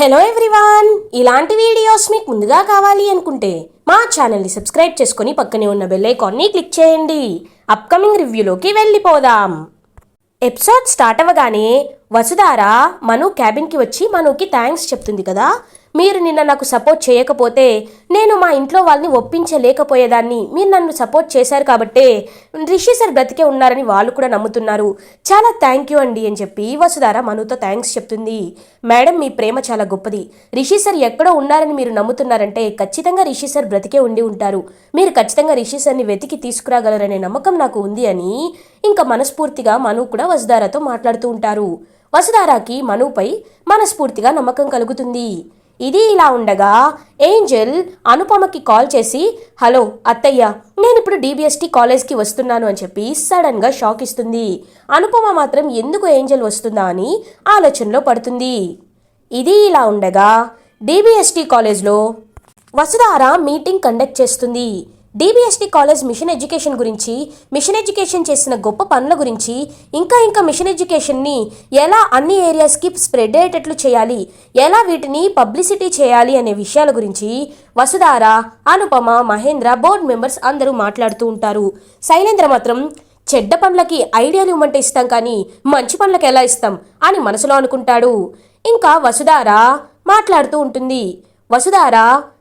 Hello everyone ఇలాంటి videos మీకు ముందుగా కావాలి అనుకుంటే మా ఛానల్ని సబ్స్క్రైబ్ చేసుకుని పక్కనే ఉన్న బెల్ ఐకాన్ని క్లిక్ చేయండి. అప్కమింగ్ రివ్యూలోకి వెళ్ళిపోదాం. ఎపిసోడ్ స్టార్ట్ అవ్వగానే వసుధార మను క్యాబిన్కి వచ్చి మనుకి థ్యాంక్స్ చెప్తుంది కదా? మీరు నిన్న నాకు సపోర్ట్ చేయకపోతే నేను మా ఇంట్లో వాళ్ళని ఒప్పించలేకపోయేదాన్ని. మీరు నన్ను సపోర్ట్ చేశారు కాబట్టే రిషి సార్ బ్రతికే ఉన్నారని వాళ్ళు కూడా నమ్ముతున్నారు. చాలా థ్యాంక్ యూ అండి అని చెప్పి వసుధార మనుతో థ్యాంక్స్ చెప్తుంది. మేడం మీ ప్రేమ చాలా గొప్పది. రిషి సార్ ఎక్కడో ఉన్నారని మీరు నమ్ముతున్నారంటే ఖచ్చితంగా రిషి సార్ బ్రతికే ఉండి ఉంటారు. మీరు ఖచ్చితంగా రిషి సార్ని వెతికి తీసుకురాగలరనే నమ్మకం నాకు ఉంది అని ఇంకా మనస్ఫూర్తిగా మను కూడా వసుధారతో మాట్లాడుతూ ఉంటారు. వసుధారాకి మనుపై మనస్ఫూర్తిగా నమ్మకం కలుగుతుంది. ఇది ఇలా ఉండగా ఏంజెల్ అనుపమకి కాల్ చేసి హలో అత్తయ్య నేను ఇప్పుడు డీబీఎస్టీ కాలేజ్కి వస్తున్నాను అని చెప్పి సడన్గా షాక్ ఇస్తుంది. అనుపమ మాత్రం ఎందుకు ఏంజెల్ వస్తుందా అని ఆలోచనలో పడుతుంది. ఇది ఇలా ఉండగా డీబీఎస్టీ కాలేజ్లో వసుధార మీటింగ్ కండక్ట్ చేస్తుంది. డీబీఎస్టీ కాలేజ్ మిషన్ ఎడ్యుకేషన్ గురించి మిషన్ ఎడ్యుకేషన్ చేసిన గొప్ప పనుల గురించి ఇంకా ఇంకా మిషన్ ఎడ్యుకేషన్ని ఎలా అన్ని ఏరియాస్కి స్ప్రెడ్ అయ్యేటట్లు చేయాలి ఎలా వీటిని పబ్లిసిటీ చేయాలి అనే విషయాల గురించి వసుధార అనుపమ మహేంద్ర బోర్డు మెంబర్స్ అందరూ మాట్లాడుతూ ఉంటారు. శైలేంద్ర మాత్రం చెడ్డ పనులకి ఐడియాలు ఇవ్వమంటే ఇస్తాం కానీ మంచి పనులకు ఎలా ఇస్తాం అని మనసులో అనుకుంటాడు. ఇంకా వసుధార మాట్లాడుతూ ఉంటుంది. వసుధార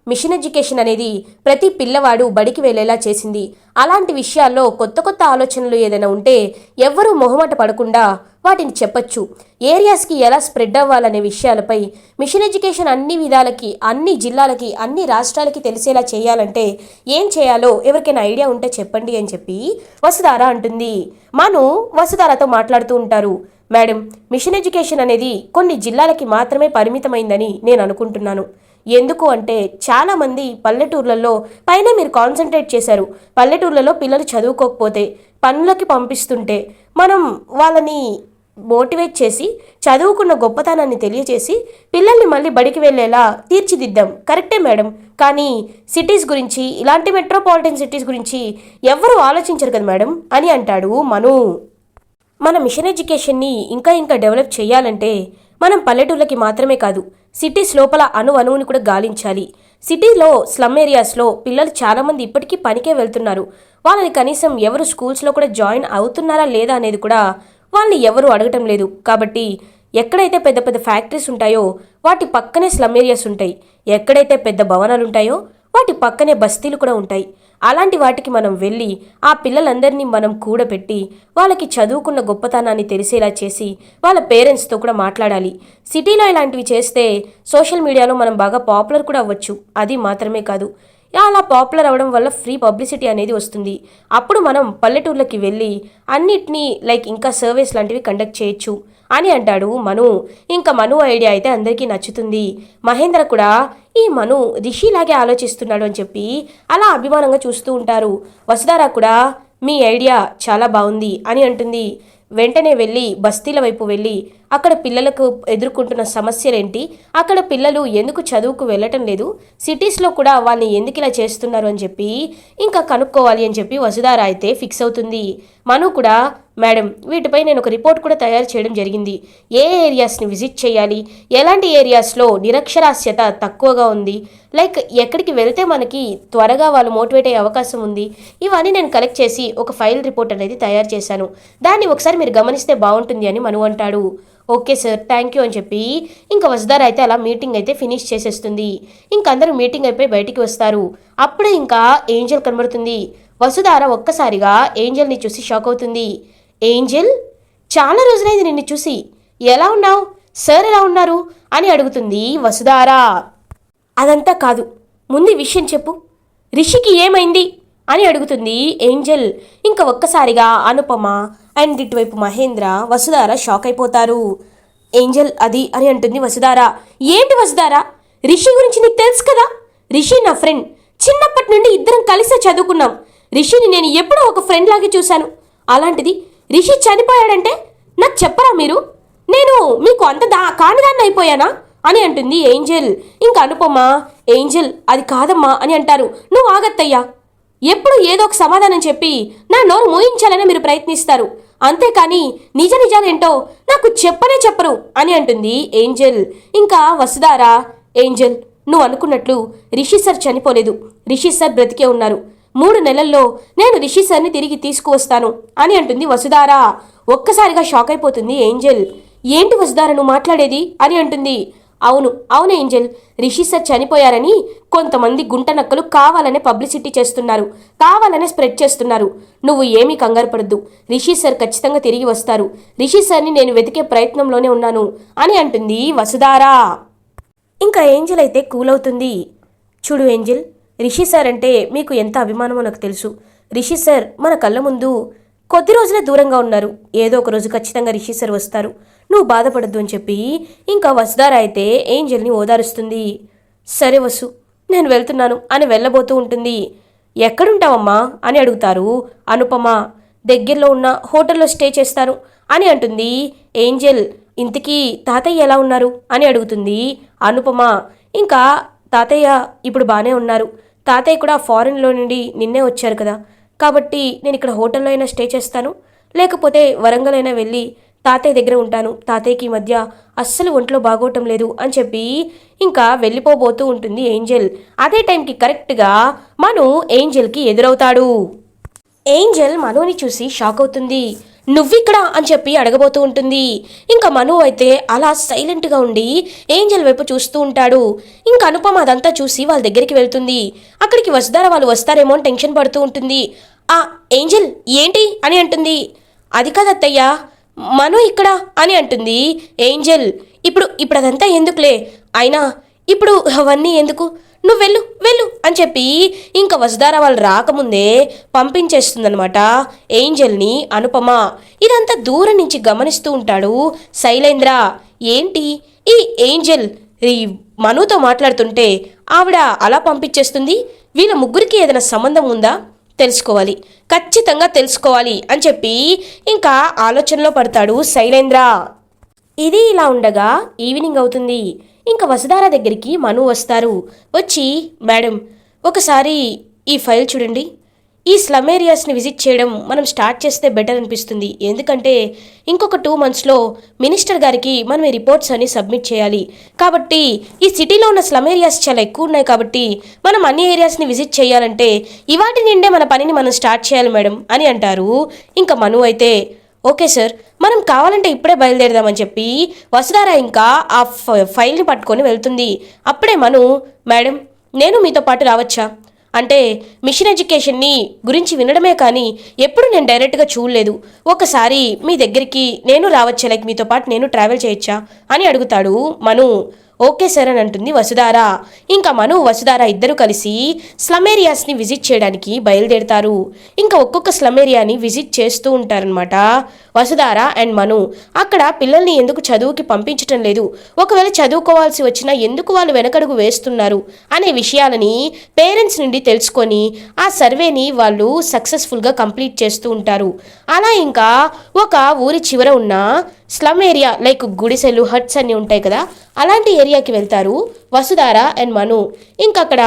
మిషన్ ఎడ్యుకేషన్ అనేది ప్రతి పిల్లవాడు బడికి వెళ్ళేలా చేసింది. అలాంటి విషయాల్లో కొత్త కొత్త ఆలోచనలు ఏదైనా ఉంటే ఎవ్వరూ మొహమాట పడకుండా వాటిని చెప్పొచ్చు. ఏరియాస్కి ఎలా స్ప్రెడ్ అవ్వాలనే విషయాలపై మిషన్ ఎడ్యుకేషన్ అన్ని విధాలకి అన్ని జిల్లాలకి అన్ని రాష్ట్రాలకి తెలిసేలా చేయాలంటే ఏం చేయాలో ఎవరికైనా ఐడియా ఉంటే చెప్పండి అని చెప్పి వసుధార అంటుంది. మను వసుధారతో మాట్లాడుతూ ఉంటారు. మేడం మిషన్ ఎడ్యుకేషన్ అనేది కొన్ని జిల్లాలకి మాత్రమే పరిమితమైందని నేను అనుకుంటున్నాను. ఎందుకు అంటే చాలామంది పల్లెటూర్లలో పైన మీరు కాన్సన్ట్రేట్ చేశారు. పల్లెటూర్లలో పిల్లలు చదువుకోకపోతే పనులకి పంపిస్తుంటే మనం వాళ్ళని మోటివేట్ చేసి చదువుకున్న గొప్పతనాన్ని తెలియచేసి పిల్లల్ని మళ్ళీ బడికి వెళ్ళేలా తీర్చిదిద్దాం. కరెక్టే మేడం. కానీ సిటీస్ గురించి ఇలాంటి మెట్రోపాలిటన్ సిటీస్ గురించి ఎవరు ఆలోచించరు కదా మేడం అని అంటాడు మను. మన మిషన్ ఎడ్యుకేషన్ని ఇంకా ఇంకా డెవలప్ చేయాలంటే మనం పల్లెటూళ్ళకి మాత్రమే కాదు సిటీస్ లోపల అణు అణువుని కూడా గాలించాలి. సిటీలో స్లమ్ ఏరియాస్లో పిల్లలు చాలామంది ఇప్పటికీ పనికే వెళ్తున్నారు. వాళ్ళని కనీసం ఎవరు స్కూల్స్లో కూడా జాయిన్ అవుతున్నారా లేదా అనేది కూడా వాళ్ళని ఎవరు అడగటం లేదు. కాబట్టి ఎక్కడైతే పెద్ద పెద్ద ఫ్యాక్టరీస్ ఉంటాయో వాటి పక్కనే స్లమ్ ఏరియాస్ ఉంటాయి. ఎక్కడైతే పెద్ద భవనాలు ఉంటాయో వాటి పక్కనే బస్తీలు కూడా ఉంటాయి. అలాంటి వాటికి మనం వెళ్ళి ఆ పిల్లలందరినీ మనం కూడబెట్టి వాళ్ళకి చదువుకున్న గొప్పతనాన్ని తెలిసేలా చేసి వాళ్ళ పేరెంట్స్తో కూడా మాట్లాడాలి. సిటీలో ఇలాంటివి చేస్తే సోషల్ మీడియాలో మనం బాగా పాపులర్ కూడా అవ్వచ్చు. అది మాత్రమే కాదు. అలా పాపులర్ అవ్వడం వల్ల ఫ్రీ పబ్లిసిటీ అనేది వస్తుంది. అప్పుడు మనం పల్లెటూర్లకి వెళ్ళి అన్నిటినీ లైక్ ఇంకా సర్వీస్ లాంటివి కండక్ట్ చేయొచ్చు. అని అంటాడు మను. ఇంకా మను ఐడియా అయితే అందరికీ నచ్చుతుంది. మహేంద్ర కూడా ఈ మను రిషిలాగే ఆలోచిస్తున్నాడు అని చెప్పి అలా అభిమానంగా చూస్తూ ఉంటారు. వసుధార కూడా మీ ఐడియా చాలా బాగుంది అని అంటుంది. వెంటనే వెళ్ళి బస్తీల వైపు వెళ్ళి అక్కడ పిల్లలకు ఎదుర్కొంటున్న సమస్యలేంటి? అక్కడ పిల్లలు ఎందుకు చదువుకు వెళ్ళటం లేదు? సిటీస్లో కూడా వాళ్ళని ఎందుకు ఇలా చేస్తున్నారు అని చెప్పి ఇంకా కనుక్కోవాలి అని చెప్పి వసుధార అయితే ఫిక్స్ అవుతుంది. మను కూడా మేడం వీటిపై నేను ఒక రిపోర్ట్ కూడా తయారు చేయడం జరిగింది. ఏ ఏరియాస్ని విజిట్ చేయాలి? ఎలాంటి ఏరియాస్లో నిరక్షరాస్యత తక్కువగా ఉంది? లైక్ ఎక్కడికి వెళ్తే మనకి త్వరగా వాళ్ళు మోటివేట్ అయ్యే అవకాశం ఉంది? ఇవన్నీ నేను కలెక్ట్ చేసి ఒక ఫైల్ రిపోర్ట్ అనేది తయారు చేశాను. దాన్ని ఒకసారి మీరు గమనిస్తే బాగుంటుంది అని మను అంటాడు. ఓకే సార్ థ్యాంక్ యూ అని చెప్పి ఇంకా వసుధార అయితే అలా మీటింగ్ అయితే ఫినిష్ చేసేస్తుంది. ఇంకా అందరూ మీటింగ్ అయిపోయి బయటికి వస్తారు. అప్పుడే ఇంకా ఏంజల్ కనబడుతుంది. వసుధార ఒక్కసారిగా ఏంజల్ని చూసి షాక్ అవుతుంది. ఏంజల్? చాలా రోజులైంది నిన్ను చూసి. ఎలా ఉన్నావు? సార్ ఎలా ఉన్నారు? అని అడుగుతుంది వసుధార. అదంతా కాదు. ముందు విషయం చెప్పు. రిషికి ఏమైంది? అని అడుగుతుంది ఏంజల్. ఇంకా ఒక్కసారిగా అనుపమ అండ్ ఇటువైపు మహేంద్ర వసుధార షాక్ అయిపోతారు. ఏంజల్ అది అని అంటుంది వసుధార. ఏంటి వసుధార? రిషి గురించి నీకు తెలుసు కదా? రిషి నా ఫ్రెండ్. చిన్నప్పటి నుండి ఇద్దరం కలిసే చదువుకున్నాం. రిషిని నేను ఎప్పుడో ఒక ఫ్రెండ్ లాగే చూశాను. అలాంటిది రిషి చనిపోయాడంటే నాకు చెప్పరా మీరు? నేను మీకు అంత దా కానిదాన్ని అయిపోయానా? అని అంటుంది ఏంజల్. ఇంకా అనుపమా ఏంజల్ అది కాదమ్మా అని అంటారు. నువ్వు ఆగత్తయ్యా. ఎప్పుడు ఏదో ఒక సమాధానం చెప్పి నా నోరు మోయించాలని మీరు ప్రయత్నిస్తారు. అంతేకాని నిజ నిజాలేంటో నాకు చెప్పనే చెప్పరు అని అంటుంది ఏంజల్. ఇంకా వసుదారా ఏంజల్ నువ్వు అనుకున్నట్లు రిషి సార్ చనిపోలేదు. రిషి సార్ బ్రతికే ఉన్నారు. మూడు నెలల్లో నేను రిషి సార్ని తిరిగి తీసుకువస్తాను అని అంటుంది వసుధారా. ఒక్కసారిగా షాక్ అయిపోతుంది ఏంజల్. ఏంటి వసుధార నువ్వు మాట్లాడేది? అని అంటుంది. అవును అవును ఏంజెల్. రిషి సార్ చనిపోయారని కొంతమంది గుంటనక్కలు కావాలనే పబ్లిసిటీ చేస్తున్నారు కావాలనే స్ప్రెడ్ చేస్తున్నారు. నువ్వు ఏమీ కంగారు పడద్దు. రిషి సార్ ఖచ్చితంగా తిరిగి వస్తారు. రిషి సార్ని నేను వెతికే ప్రయత్నంలోనే ఉన్నాను అని అంటుంది వసుధారా. ఇంకా ఏంజెల్ అయితే కూల్ అవుతుంది చూడు ఏంజెల్ రిషి సార్ అంటే మీకు ఎంత అభిమానమో నాకు తెలుసు. రిషి సార్ మన కళ్ళ ముందు కొద్ది రోజులే దూరంగా ఉన్నారు. ఏదో ఒక రోజు ఖచ్చితంగా రిషి సార్ వస్తారు. నువ్వు బాధపడద్దు అని చెప్పి ఇంకా వసుధార అయితే ఏంజల్ని ఓదారుస్తుంది. సరే వసు నేను వెళ్తున్నాను అని వెళ్ళబోతూ ఉంటుంది. ఎక్కడుంటావమ్మా అని అడుగుతారు అనుపమ. దగ్గరలో ఉన్న హోటల్లో స్టే చేస్తాను అని అంటుంది ఏంజల్. ఇంతకీ తాతయ్య ఎలా ఉన్నారు అని అడుగుతుంది అనుపమ. ఇంకా తాతయ్య ఇప్పుడు బాగానే ఉన్నారు. తాతయ్య కూడా ఫారెన్లో నుండి నిన్నే వచ్చారు కదా. కాబట్టి నేను ఇక్కడ హోటల్లో అయినా స్టే చేస్తాను. లేకపోతే వరంగల్ అయినా వెళ్ళి తాతయ్య దగ్గర ఉంటాను. తాతయ్యకి ఈ మధ్య అస్సలు ఒంట్లో బాగోవటం లేదు అని చెప్పి ఇంకా వెళ్ళిపోబోతూ ఉంటుంది ఏంజెల్. అదే టైంకి కరెక్ట్గా మను ఏంజెల్కి ఎదురవుతాడు. ఏంజెల్ మనుని చూసి షాక్ అవుతుంది. నువ్విక్కడ అని చెప్పి అడగబోతూ ఉంటుంది. ఇంకా మను అయితే అలా సైలెంట్గా ఉండి ఏంజల్ వైపు చూస్తూ ఉంటాడు. ఇంకా అనుపమ అదంతా చూసి వాళ్ళ దగ్గరికి వెళ్తుంది. అక్కడికి వస్తారా వాళ్ళు వస్తారేమో అని టెన్షన్ పడుతూ ఉంటుంది. ఆ ఏంజల్ ఏంటి? అని అంటుంది. అది కాదత్తయ్యా మను ఇక్కడ అని అంటుంది ఏంజల్. ఇప్పుడు ఇప్పుడు అదంతా ఎందుకులే? అయినా ఇప్పుడు అవన్నీ ఎందుకు? నువ్వు వెళ్ళు వెళ్ళు అని చెప్పి ఇంకా వసుధార వాళ్ళు రాకముందే పంపించేస్తుందనమాట ఏంజల్ని అనుపమ. ఇదంతా దూరం నుంచి గమనిస్తూ ఉంటాడు శైలేంద్ర. ఏంటి? ఈ ఏంజల్ ఈ మనుతో మాట్లాడుతుంటే ఆవిడ అలా పంపించేస్తుంది? వీళ్ళ ముగ్గురికి ఏదైనా సంబంధం ఉందా? తెలుసుకోవాలి. ఖచ్చితంగా తెలుసుకోవాలి అని చెప్పి ఇంకా ఆలోచనలో పడతాడు శైలేంద్ర. ఇది ఇలా ఉండగా ఈవినింగ్ అవుతుంది. ఇంకా వసుధార దగ్గరికి మను వస్తారు. వచ్చి మేడం ఒకసారి ఈ ఫైల్ చూడండి. ఈ స్లమ్ ఏరియాస్ని విజిట్ చేయడం మనం స్టార్ట్ చేస్తే బెటర్ అనిపిస్తుంది. ఎందుకంటే ఇంకొక టూ మంత్స్లో మినిస్టర్ గారికి మనం ఈ రిపోర్ట్స్ అన్ని సబ్మిట్ చేయాలి. కాబట్టి ఈ సిటీలో ఉన్న స్లమ్ ఏరియాస్ చాలా ఎక్కువ ఉన్నాయి కాబట్టి మనం అన్ని ఏరియాస్ని విజిట్ చేయాలంటే ఇవాటి నిండే మన పనిని మనం స్టార్ట్ చేయాలి మేడం అని అంటారు. ఇంకా మను అయితే ఓకే సార్ మనం కావాలంటే ఇప్పుడే బయలుదేరదామని చెప్పి వసుధార ఇంకా ఆ ఫైల్ని పట్టుకొని వెళ్తుంది. అప్పుడే మను మేడం నేను మీతో పాటు రావచ్చా? అంటే మిషన్ ఎడ్యుకేషన్ని గురించి వినడమే కానీ ఎప్పుడు నేను డైరెక్ట్గా చూడలేదు. ఒకసారి మీ దగ్గరికి నేను రావచ్చా? లైక్ మీతో పాటు నేను ట్రావెల్ చేయొచ్చా? అని అడుగుతాడు మను. ఓకే సార్ అని అంటుంది వసుధార. ఇంకా మను వసుధార ఇద్దరు కలిసి స్లమ్ ఏరియాస్ని విజిట్ చేయడానికి బయలుదేరుతారు. ఇంకా ఒక్కొక్క స్లమ్ ఏరియాని విజిట్ చేస్తూ ఉంటారనమాట వసుధార అండ్ మను. అక్కడ పిల్లల్ని ఎందుకు చదువుకి పంపించటం లేదు? ఒకవేళ చదువుకోవాల్సి వచ్చినా ఎందుకు వాళ్ళు వెనకడుగు వేస్తున్నారు? అనే విషయాలని పేరెంట్స్ నుండి తెలుసుకొని ఆ సర్వేని వాళ్ళు సక్సెస్ఫుల్గా కంప్లీట్ చేస్తూ ఉంటారు. అలా ఇంకా ఒక ఊరి చివర ఉన్న స్లమ్ ఏరియా లైక్ గుడిసెలు హట్స్ అన్నీ ఉంటాయి కదా అలాంటి ఏరియాకి వెళ్తారు వసుధార అండ్ మను. ఇంకక్కడ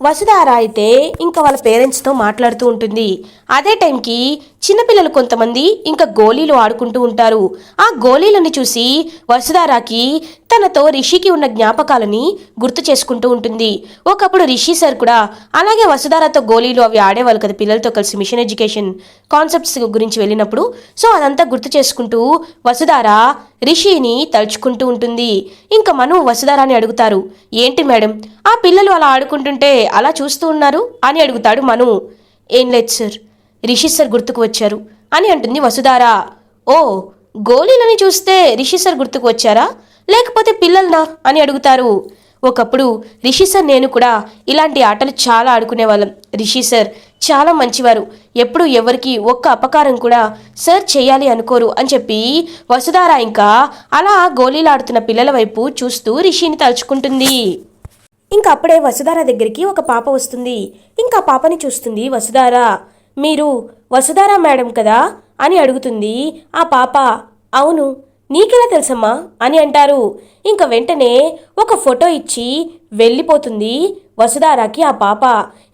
వసుధార అయితే ఇంకా వాళ్ళ పేరెంట్స్తో మాట్లాడుతూ ఉంటుంది. అదే టైంకి చిన్నపిల్లలు కొంతమంది ఇంకా గోళీలు ఆడుకుంటూ ఉంటారు. ఆ గోళీలను చూసి వసుధారాకి తనతో రిషికి ఉన్న జ్ఞాపకాలని గుర్తు చేసుకుంటూ ఉంటుంది. ఒకప్పుడు రిషి సార్ కూడా అలాగే వసుధారాతో గోళీలు అవి ఆడేవాళ్ళు కదా పిల్లలతో కలిసి మిషన్ ఎడ్యుకేషన్ కాన్సెప్ట్స్ గురించి వెళ్ళినప్పుడు. సో అదంతా గుర్తు చేసుకుంటూ వసుధార రిషిని తలుచుకుంటూ ఉంటుంది. ఇంకా మను వసుధారాని అడుగుతారు. ఏంటి మేడం? ఆ పిల్లలు అలా ఆడుకుంటుంటే అలా చూస్తూ ఉన్నారు? అని అడుగుతాడు మను. ఏం లేదు సార్. రిషి సార్ గుర్తుకు వచ్చారు. అని అంటుంది వసుధార. ఓ గోళీలని చూస్తే రిషి సార్ గుర్తుకు వచ్చారా? లేకపోతే పిల్లలనా? అని అడుగుతారు. ఒకప్పుడు రిషి సార్ నేను కూడా ఇలాంటి ఆటలు చాలా ఆడుకునేవాళ్ళం. రిషి సార్ చాలా మంచివారు. ఎప్పుడు ఎవరికి ఒక్క అపకారం కూడా సార్ చేయాలి అనుకోరు అని చెప్పి వసుధార ఇంకా అలా గోళీలాడుతున్న పిల్లల వైపు చూస్తూ రిషిని తలుచుకుంటుంది. ఇంకా అప్పుడే వసుధార దగ్గరికి ఒక పాప వస్తుంది. ఇంకా పాపని చూస్తుంది వసుధార. మీరు వసుధార మేడం కదా అని అడుగుతుంది ఆ పాప. అవును నీకెలా తెలుసమ్మా? అని అంటారు. ఇంక వెంటనే ఒక ఫోటో ఇచ్చి వెళ్ళిపోతుంది వసుధారాకి ఆ పాప.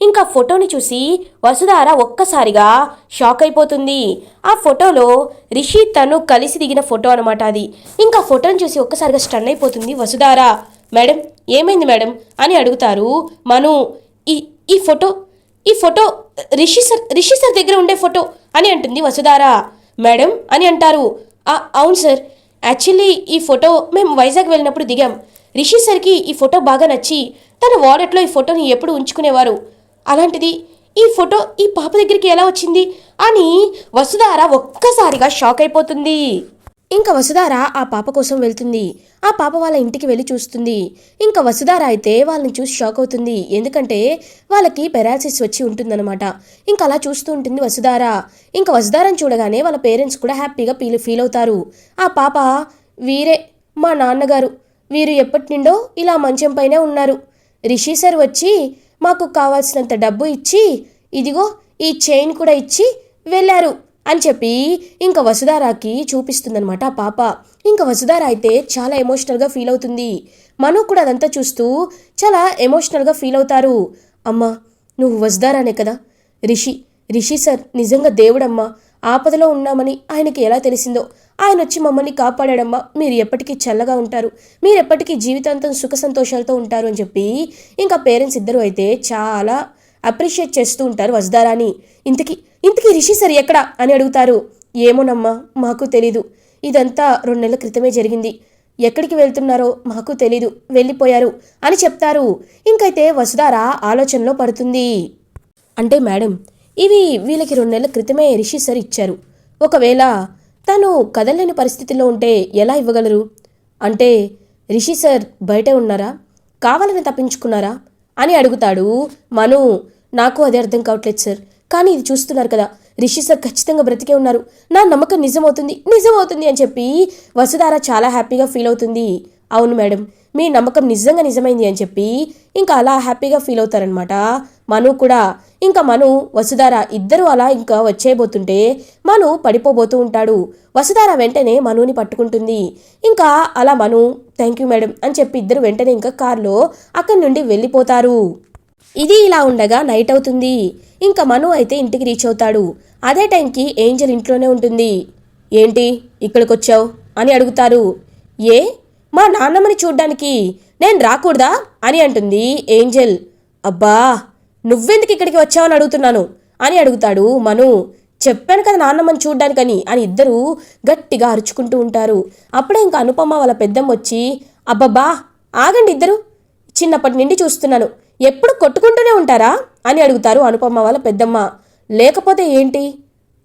ఇంకా ఫోటోని చూసి వసుధార ఒక్కసారిగా షాక్ అయిపోతుంది. ఆ ఫోటోలో రిషి తను కలిసి దిగిన ఫోటో అనమాట అది. ఇంకా ఫోటోని చూసి ఒక్కసారిగా స్టన్ అయిపోతుంది వసుధార. మేడం ఏమైంది మేడం? అని అడుగుతారు మను. ఈ ఈ ఫోటో ఈ photo Rishi sir Rishi sir దగ్గర ఉండే ఫోటో అని అంటుంది వసుధార. మేడం అని అంటారు. అవును సార్ యాక్చువల్లీ ఈ ఫోటో మేము వైజాగ్ వెళ్ళినప్పుడు దిగాం. రిషి సార్కి ఈ ఫోటో బాగా నచ్చి తన వాలెట్లో ఈ ఫోటోని ఎప్పుడు ఉంచుకునేవారు? అలాంటిది ఈ ఫోటో ఈ పాప దగ్గరికి ఎలా వచ్చింది? అని వసుధార ఒక్కసారిగా షాక్ అయిపోతుంది. ఇంకా వసుధార ఆ పాప కోసం వెళ్తుంది. ఆ పాప వాళ్ళ ఇంటికి వెళ్ళి చూస్తుంది. ఇంకా వసుధార అయితే వాళ్ళని చూసి షాక్ అవుతుంది. ఎందుకంటే వాళ్ళకి పెరాలసిస్ వచ్చి ఉంటుందన్నమాట. ఇంకా అలా చూస్తూ ఉంటుంది వసుధార. ఇంకా వసుధారని చూడగానే వాళ్ళ పేరెంట్స్ కూడా హ్యాపీగా ఫీల్ ఫీల్ అవుతారు. ఆ పాప వీరే మా నాన్నగారు వీరు ఎప్పటి నుండో ఇలా మంచం పైనే ఉన్నారు. రిషి సార్ వచ్చి మాకు కావాల్సినంత డబ్బు ఇచ్చి ఇదిగో ఈ చైన్ కూడా ఇచ్చి వెళ్ళారు. అని చెప్పి ఇంకా వసుధారాకి చూపిస్తుందనమాట ఆ పాప. ఇంకా వసుధార అయితే చాలా ఎమోషనల్గా ఫీల్ అవుతుంది. మనో కూడా అదంతా చూస్తూ చాలా ఎమోషనల్గా ఫీల్ అవుతారు. అమ్మా నువ్వు వసుధారానే కదా? రిషి రిషి సార్ నిజంగా దేవుడమ్మా. ఆపదలో ఉన్నామని ఆయనకి ఎలా తెలిసిందో ఆయన వచ్చి మమ్మల్ని కాపాడాడమ్మా. మీరు ఎప్పటికీ చల్లగా ఉంటారు. మీరు ఎప్పటికీ జీవితాంతం సుఖ సంతోషాలతో ఉంటారు అని చెప్పి ఇంకా పేరెంట్స్ ఇద్దరు అయితే చాలా అప్రిషియేట్ చేస్తూ ఉంటారు వసుధారాని ఇంతకీ ఇంతకీ రిషి సార్ ఎక్కడ అని అడుగుతారు. ఏమోనమ్మా మాకు తెలీదు. ఇదంతా రెండు నెలల క్రితమే జరిగింది. ఎక్కడికి వెళ్తున్నారో మాకు తెలీదు. వెళ్ళిపోయారు అని చెప్తారు. ఇంకైతే వసుధార ఆలోచనలో పడుతుంది. అంటే మేడం ఇవి వీళ్ళకి రెండు నెలల క్రితమే రిషి సార్ ఇచ్చారు. ఒకవేళ తను కదలలేని పరిస్థితిలో ఉంటే ఎలా ఇవ్వగలరు? అంటే రిషి సార్ బయటే ఉన్నారా? కావాలని తప్పించుకున్నారా? అని అడుగుతాడు మను. నాకు అది అర్థం కావట్లేదు సార్. కానీ ఇది చూస్తున్నారు కదా. రిషి సార్ ఖచ్చితంగా బ్రతికే ఉన్నారు. నా నమ్మకం నిజమవుతుంది నిజమవుతుంది అని చెప్పి వసుధార చాలా హ్యాపీగా ఫీల్ అవుతుంది. అవును మేడం మీ నమ్మకం నిజంగా నిజమైంది అని చెప్పి ఇంకా అలా హ్యాపీగా ఫీల్ అవుతారనమాట మను కూడా. ఇంకా మను వసుధార ఇద్దరు అలా ఇంకా వచ్చేయబోతుంటే మను పడిపోబోతూ ఉంటాడు. వసుధార వెంటనే మనుని పట్టుకుంటుంది. ఇంకా అలా మను థ్యాంక్ యూ మేడం అని చెప్పి ఇద్దరు వెంటనే ఇంకా కారులో అక్కడి నుండి వెళ్ళిపోతారు. ఇది ఇలా ఉండగా నైట్ అవుతుంది. ఇంకా మను అయితే ఇంటికి రీచ్ అవుతాడు. అదే టైంకి ఏంజల్ ఇంట్లోనే ఉంటుంది. ఏంటి? ఇక్కడికి వచ్చావు అని అడుగుతారు. ఏ? మా నాన్నమ్మని చూడ్డానికి. నేను రాకూడదా? అని అంటుంది ఏంజల్. అబ్బా! నువ్వెందుకు ఇక్కడికి వచ్చావని అడుగుతున్నాను? అని అడుగుతాడు మను. చెప్పాను కదా నాన్నమ్మని చూడ్డానికని అని ఇద్దరూ గట్టిగా అరుచుకుంటూ ఉంటారు. అప్పుడే ఇంకా అనుపమ వాళ్ళ పెద్దమ్మ వచ్చి అబ్బబ్బా ఆగండి ఇద్దరు. చిన్నప్పటి నుండి చూస్తున్నాను. ఎప్పుడు కొట్టుకుంటూనే ఉంటారా? అని అడుగుతారు అనుపమ్మ వాళ్ళ పెద్దమ్మ. లేకపోతే ఏంటి?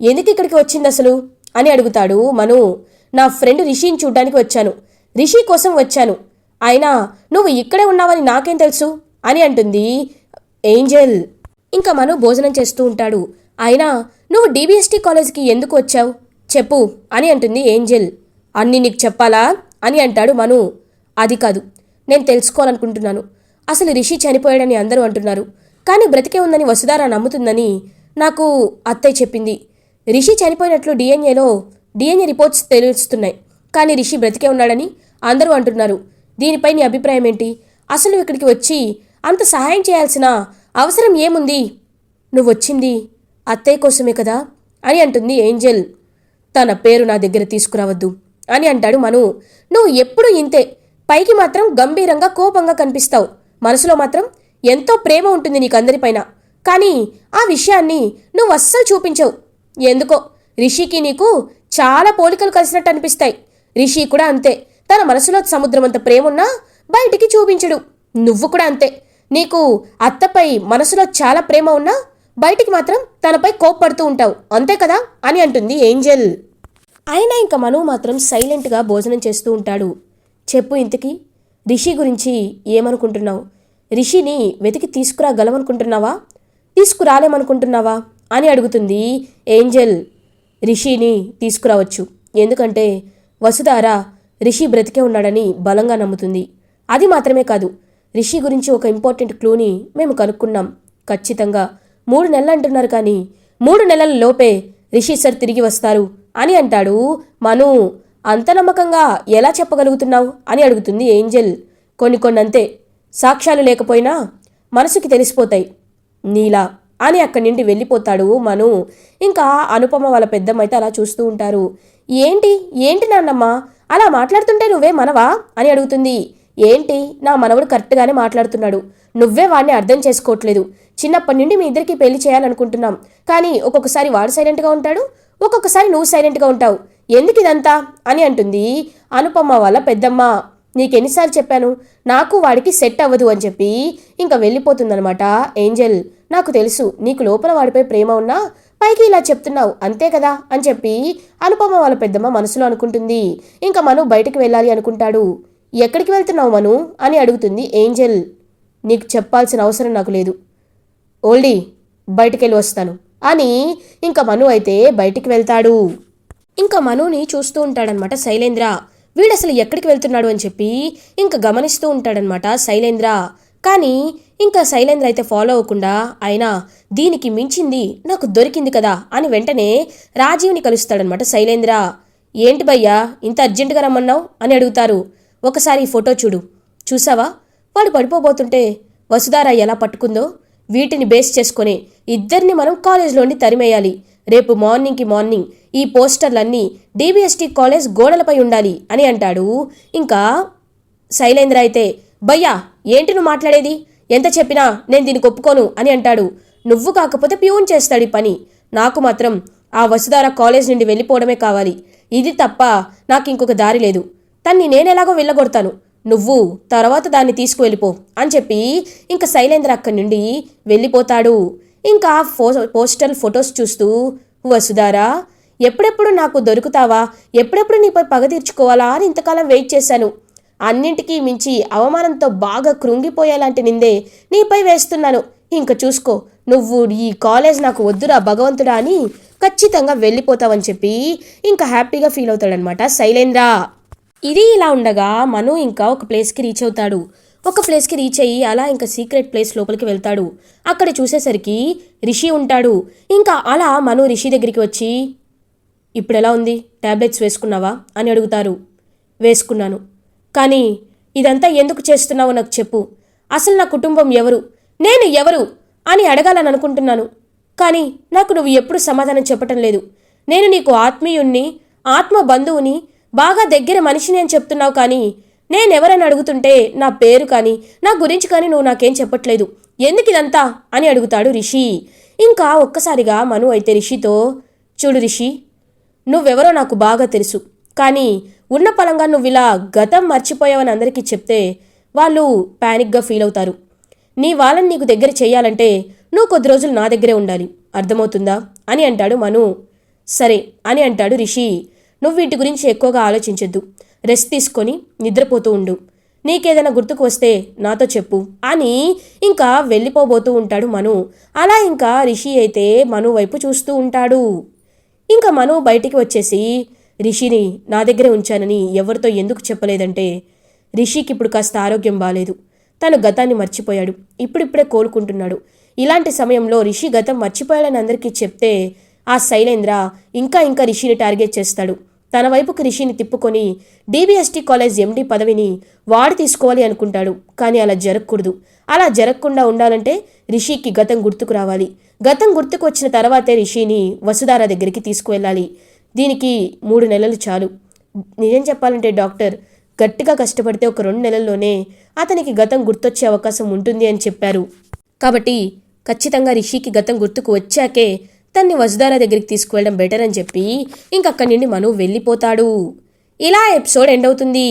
ఎందుకు ఇక్కడికి వచ్చింది అసలు? అని అడుగుతాడు మను. నా ఫ్రెండ్ రిషిని చూడ్డానికి వచ్చాను. రిషి కోసం వచ్చాను. అయినా నువ్వు ఇక్కడే ఉన్నావని నాకేం తెలుసు? అని అంటుంది ఏంజల్. ఇంకా మను భోజనం చేస్తూ ఉంటాడు. అయినా నువ్వు డీబీఎస్టీ కాలేజ్కి ఎందుకు వచ్చావు? చెప్పు అని అంటుంది ఏంజెల్. అన్నీ నీకు చెప్పాలా? అని అంటాడు మను. అది కాదు నేను తెలుసుకోవాలనుకుంటున్నాను. అసలు రిషి చనిపోయాడని అందరూ అంటున్నారు. కానీ బ్రతికే ఉందని వసుధార నమ్ముతుందని నాకు అత్తయ్య చెప్పింది. రిషి చనిపోయినట్లు డిఎన్ఏలో డిఎన్ఏ రిపోర్ట్స్ తెలుస్తున్నాయి. కానీ రిషి బ్రతికే ఉన్నాడని అందరూ అంటున్నారు. దీనిపై నీ అభిప్రాయం ఏంటి? అసలు ఇక్కడికి వచ్చి అంత సహాయం చేయాల్సిన అవసరం ఏముంది? నువ్వు వచ్చింది అత్తయ్య కోసమే కదా? అని అంటుంది ఏంజెల్. తన పేరు నా దగ్గర తీసుకురావద్దు అని అంటాడు మను. నువ్వు ఎప్పుడు ఇంతే. పైకి మాత్రం గంభీరంగా కోపంగా కనిపిస్తావు. మనసులో మాత్రం ఎంతో ప్రేమ ఉంటుంది నీకందరిపైన. కానీ ఆ విషయాన్ని నువ్వు అస్సలు చూపించవు. ఎందుకో? రిషికి నీకు చాలా పోలికలు కలిసినట్టు అనిపిస్తాయి. రిషి కూడా అంతే. తన మనసులో సముద్రమంత ప్రేమున్నా బయటికి చూపించడు. నువ్వు కూడా అంతే. నీకు అత్తపై మనసులో చాలా ప్రేమ ఉన్నా బయటికి మాత్రం తనపై కోప్పడుతూ ఉంటావు. అంతే కదా? అని అంటుంది ఏంజల్. అయినా ఇంకా మను మాత్రం సైలెంట్గా భోజనం చేస్తూ ఉంటాడు. చెప్పు ఇంతకీ రిషి గురించి ఏమనుకుంటున్నావు? రిషిని వెతికి తీసుకురాగలమనుకుంటున్నావా? తీసుకురాలేమనుకుంటున్నావా? అని అడుగుతుంది ఏంజల్. రిషిని తీసుకురావచ్చు. ఎందుకంటే వసుధార రిషి బ్రతికే ఉన్నాడని బలంగా నమ్ముతుంది. అది మాత్రమే కాదు రిషి గురించి ఒక ఇంపార్టెంట్ క్లూని మేము కనుక్కున్నాం. ఖచ్చితంగా. మూడు నెలలు అంటున్నారు కానీ మూడు నెలల లోపే రిషి సార్ తిరిగి వస్తారు అని అంటాడు మను. అంత నమ్మకంగా ఎలా చెప్పగలుగుతున్నావు అని అడుగుతుంది ఏంజెల్. కొన్ని కొన్ని అంతే సాక్ష్యాలు లేకపోయినా మనసుకి తెలిసిపోతాయి. నీలా అని అక్కడి నుండి వెళ్ళిపోతాడు మను. ఇంకా అనుపమ వాళ్ళ పెద్దమ్మ అయితే అలా చూస్తూ ఉంటారు. ఏంటి? ఏంటి నాన్నమ్మ? అలా మాట్లాడుతుంటే నువ్వే మనవా? అని అడుగుతుంది. ఏంటి? నా మనవడు కరెక్ట్గానే మాట్లాడుతున్నాడు. నువ్వే వాడిని అర్థం చేసుకోవట్లేదు. చిన్నప్పటి నుండి మీ ఇద్దరికి పెళ్ళి చేయాలనుకుంటున్నాం. కానీ ఒక్కొక్కసారి వాడు సైలెంట్గా ఉంటాడు ఒక్కొక్కసారి నువ్వు సైలెంట్గా ఉంటావు. ఎందుకు ఇదంతా? అని అంటుంది అనుపమ్మ వాళ్ళ పెద్దమ్మ. నీకెన్నిసార్లు చెప్పాను నాకు వాడికి సెట్ అవ్వదు అని చెప్పి ఇంకా వెళ్ళిపోతుందనమాట ఏంజెల్. నాకు తెలుసు నీకు లోపల వాడిపై ప్రేమ ఉన్నా పైకి ఇలా చెప్తున్నావు అంతే కదా? అని చెప్పి అనుపమ వాళ్ళ పెద్దమ్మ మనసులో అనుకుంటుంది. ఇంకా మను బయటకు వెళ్ళాలి అనుకుంటాడు. ఎక్కడికి వెళ్తున్నావు మను? అని అడుగుతుంది ఏంజెల్. నీకు చెప్పాల్సిన అవసరం నాకు లేదు. ఓల్డీ బయటికెళ్ళి వస్తాను. అని ఇంకా మను అయితే బయటికి వెళ్తాడు. ఇంకా మనుని చూస్తూ ఉంటాడనమాట శైలేంద్ర. వీడు అసలు ఎక్కడికి వెళ్తున్నాడు అని చెప్పి ఇంకా గమనిస్తూ ఉంటాడనమాట శైలేంద్ర. కానీ ఇంకా శైలేంద్ర అయితే ఫాలో అవ్వకుండా అయినా దీనికి మించింది నాకు దొరికింది కదా అని వెంటనే రాజీవ్ని కలుస్తాడనమాట శైలేంద్ర. ఏంటి భయ్యా ఇంత అర్జెంటుగా రమ్మన్నావు? అని అడుగుతారు. ఒకసారి ఈ ఫోటో చూడు. చూసావా? వాడు పడిపోబోతుంటే వసుధార ఎలా పట్టుకుందో? వీటిని బేస్ చేసుకొని ఇద్దరిని మనం కాలేజ్లోని తరిమేయాలి. రేపు మార్నింగ్కి మార్నింగ్ ఈ పోస్టర్లన్నీ డీబీఎస్టీ కాలేజ్ గోడలపై ఉండాలి అని అంటాడు. ఇంకా శైలేంద్ర అయితే భయ్యా ఏంటి నువ్వు మాట్లాడేది? ఎంత చెప్పినా నేను దీనికి ఒప్పుకోను అని అంటాడు. నువ్వు కాకపోతే ప్యూన్ చేస్తాడు ఈ పని. నాకు మాత్రం ఆ వసుధార కాలేజ్ నుండి వెళ్ళిపోవడమే కావాలి. ఇది తప్ప నాకు ఇంకొక దారి లేదు. తన్ని నేనెలాగో వెళ్ళగొడతాను. నువ్వు తర్వాత దాన్ని తీసుకువెళ్ళిపో అని చెప్పి ఇంకా శైలేంద్ర అక్కడి నుండి వెళ్ళిపోతాడు. ఇంకా ఫో పోస్టల్ ఫొటోస్ చూస్తూ వసుధారా ఎప్పుడెప్పుడు నాకు దొరుకుతావా? ఎప్పుడెప్పుడు నీపై పగ తీర్చుకోవాలా అని ఇంతకాలం వెయిట్ చేశాను. అన్నింటికీ మించి అవమానంతో బాగా కృంగిపోయేలాంటి నిందే నీపై వేస్తున్నాను. ఇంక చూసుకో నువ్వు ఈ కాలేజ్ నాకు వద్దురా భగవంతుడా అని ఖచ్చితంగా వెళ్ళిపోతావని చెప్పి ఇంకా హ్యాపీగా ఫీల్ అవుతాడనమాట శైలేంద్ర. ఇది ఇలా ఉండగా మను ఇంకా ఒక ప్లేస్కి రీచ్ అవుతాడు. ఒక ప్లేస్కి రీచ్ అయ్యి అలా ఇంకా సీక్రెట్ ప్లేస్ లోపలికి వెళ్తాడు. అక్కడ చూసేసరికి రిషి ఉంటాడు. ఇంకా అలా మను రిషి దగ్గరికి వచ్చి ఇప్పుడు ఎలా ఉంది? టాబ్లెట్స్ వేసుకున్నావా? అని అడుగుతారు. వేసుకున్నాను. కానీ ఇదంతా ఎందుకు చేస్తున్నావో నాకు చెప్పు. అసలు నా కుటుంబం ఎవరు? నేను ఎవరు? అని అడగాలని అనుకుంటున్నాను. కానీ నాకు నువ్వు ఎప్పుడు సమాధానం చెప్పటం లేదు. నేను నీకు ఆత్మీయుణ్ణి ఆత్మ బంధువుని బాగా దగ్గర మనిషిని అని చెప్తున్నావు కానీ నేనెవరని అడుగుతుంటే నా పేరు కానీ నా గురించి కానీ నువ్వు నాకేం చెప్పట్లేదు. ఎందుకు ఇదంతా? అని అడుగుతాడు రిషి. ఇంకా ఒక్కసారిగా మను అయితే రిషితో చూడు రిషి నువ్వెవరో నాకు బాగా తెలుసు. కానీ ఉన్న పలంగా నువ్వు ఇలా గతం మర్చిపోయావని అందరికీ చెప్తే వాళ్ళు ప్యానిక్గా ఫీల్ అవుతారు. నీ వాళ్ళని నీకు దగ్గర చేయాలంటే నువ్వు కొద్ది రోజులు నా దగ్గరే ఉండాలి. అర్థమవుతుందా? అని అంటాడు మను. సరే అని అంటాడు రిషి. నువ్వు వీటి గురించి ఎక్కువగా ఆలోచించొద్దు. రెస్ట్ తీసుకొని నిద్రపోతూ ఉండు. నీకేదైనా గుర్తుకు వస్తే నాతో చెప్పు. అని ఇంకా వెళ్ళిపోబోతూ ఉంటాడు మను. అలా ఇంకా రిషి అయితే మను వైపు చూస్తూ ఉంటాడు. ఇంకా మను బయటికి వచ్చేసి రిషిని నా దగ్గరే ఉంచానని ఎవరితో ఎందుకు చెప్పలేదంటే రిషికి ఇప్పుడు కాస్త ఆరోగ్యం బాలేదు. తను గతాన్ని మర్చిపోయాడు. ఇప్పుడిప్పుడే కోలుకుంటున్నాడు. ఇలాంటి సమయంలో రిషి గతం మర్చిపోయాడని అందరికీ చెప్తే ఆ శైలేంద్ర ఇంకా ఇంకా రిషిని టార్గెట్ చేస్తాడు. తన వైపుకు రిషిని తిప్పుకొని డీబీఎస్టీ కాలేజ్ ఎండీ పదవిని వాడు తీసుకోవాలి అనుకుంటాడు కానీ అలా జరగకూడదు. అలా జరగకుండా ఉండాలంటే రిషికి గతం గుర్తుకు రావాలి. గతం గుర్తుకు వచ్చిన తర్వాతే రిషిని వసుధార దగ్గరికి తీసుకువెళ్ళాలి. దీనికి మూడు నెలలు చాలు. నిజం చెప్పాలంటే డాక్టర్ గట్టిగా కష్టపడితే ఒక రెండు నెలల్లోనే అతనికి గతం గుర్తొచ్చే అవకాశం ఉంటుంది అని చెప్పారు. కాబట్టి ఖచ్చితంగా రిషికి గతం గుర్తుకు వచ్చాకే తన్ని వసుధార దగ్గరికి తీసుకువెళ్ళడం బెటర్ అని చెప్పి ఇంకక్కడి నుండి మను వెళ్ళిపోతాడు. ఇలా ఎపిసోడ్ ఎండ్ అవుతుంది.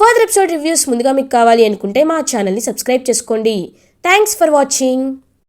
ఫర్దర్ ఎపిసోడ్ రివ్యూస్ ముందుగా మీకు కావాలి అనుకుంటే మా ఛానల్ని సబ్స్క్రైబ్ చేసుకోండి. Thanks for watching